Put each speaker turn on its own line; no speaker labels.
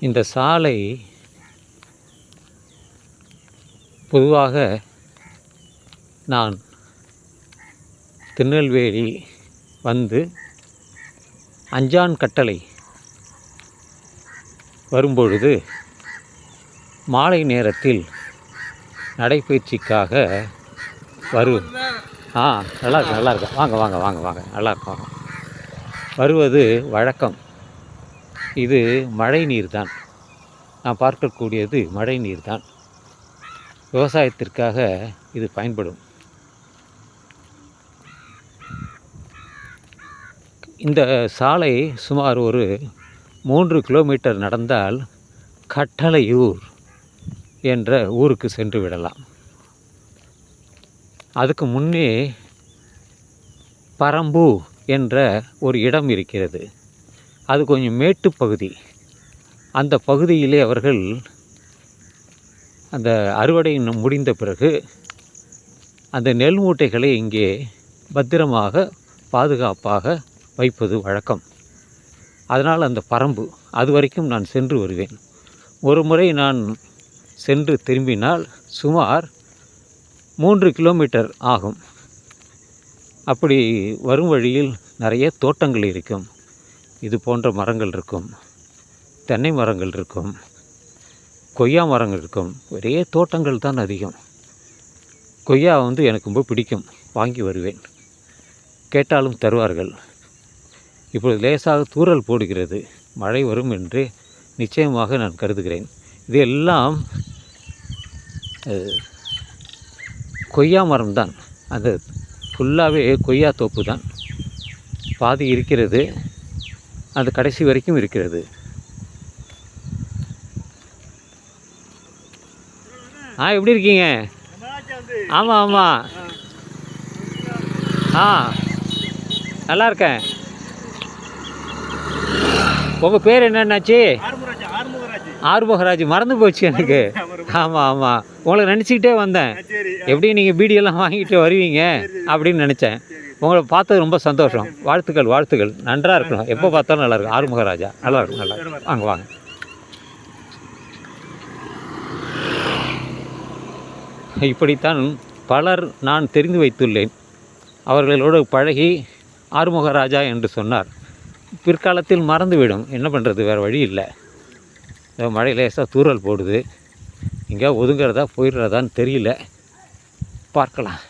இந்த சாலை பொதுவாக நான் திருநெல்வேலி வந்து அஞ்சான் கட்டளை வரும்பொழுது மாலை நேரத்தில் நடைபயிற்சிக்காக வரும் ஆ நல்லா இருக்கு நல்லா இருக்கு. வாங்க வாங்க வாங்க வாங்க. நல்லா இருக்கும் வருவது வழக்கம். இது மழை நீர் தான் நான் பார்க்கக்கூடியது மழை நீர் தான் விவசாயத்திற்காக இது பயன்படும். இந்த சாலை சுமார் ஒரு மூன்று கிலோமீட்டர் நடந்தால் கட்டளையூர் என்ற ஊருக்கு சென்று விடலாம். அதுக்கு முன்னே பரம்பு என்ற ஒரு இடம் இருக்கிறது. அது கொஞ்சம் மேட்டு பகுதி. அந்த பகுதியிலே அவர்கள் அந்த அறுவடை முடிந்த பிறகு அந்த நெல் மூட்டைகளை இங்கே பத்திரமாக பாதுகாப்பாக வைப்பது வழக்கம். அதனால் அந்த பரம்பு அது வரைக்கும் நான் சென்று வருவேன். ஒரு முறை நான் சென்று திரும்பினால் சுமார் மூன்று கிலோமீட்டர் ஆகும். அப்படி வரும் வழியில் நிறைய தோட்டங்கள் இருக்கும். இது போன்ற மரங்கள் இருக்கும். தென்னை மரங்கள் இருக்கும். கொய்யா மரங்கள் இருக்கும். ஒரே தோட்டங்கள் தான் அதிகம். கொய்யா வந்து எனக்கு ரொம்ப பிடிக்கும். வாங்கி வருவேன். கேட்டாலும் தருவார்கள். இப்பொழுது லேசாக தூறல் போடுகிறது. மழை வரும் என்று நிச்சயமாக நான் கருதுகிறேன். இது எல்லாம் கொய்யா மரம் தான். அந்த ஃபுல்லாகவே கொய்யா தோப்பு தான். பாதி இருக்கிறது. அந்த கடைசி வரைக்கும் இருக்கிறது. ஆ எப்படி இருக்கீங்க? ஆமாம் ஆமாம் ஆ நல்லா இருக்கேன். உங்கள் பேர் என்னன்னாச்சு?
ஆறுமுகராஜ்
மறந்து போச்சு எனக்கு. ஆமாம் ஆமாம் உங்களை நினச்சிக்கிட்டே வந்தேன். எப்படி நீங்கள் பீடியெல்லாம் வாங்கிட்டு வருவீங்க? அப்படின்னு நினச்சேன். உங்களை பார்த்தது ரொம்ப சந்தோஷம். வாழ்த்துக்கள் வாழ்த்துக்கள். நன்றாக இருக்கணும். எப்போ பார்த்தாலும் நல்லா இருக்கும் ஆறுமுகராஜா நல்லா இருக்கும் நல்லா வாங்க வாங்க. இப்படித்தான் பலர் நான் தெரிந்து வைத்துள்ளேன். அவர்களோடு பழகி ஆறுமுகராஜா என்று சொன்னார். பிற்காலத்தில் மறந்துவிடும். என்ன பண்ணுறது வேறு வழி இல்லை. மழை லேசாக தூறல் போடுது. எங்கேயா ஒதுங்கிறதா போயிடுறதான்னு தெரியல. பார்க்கலாம்.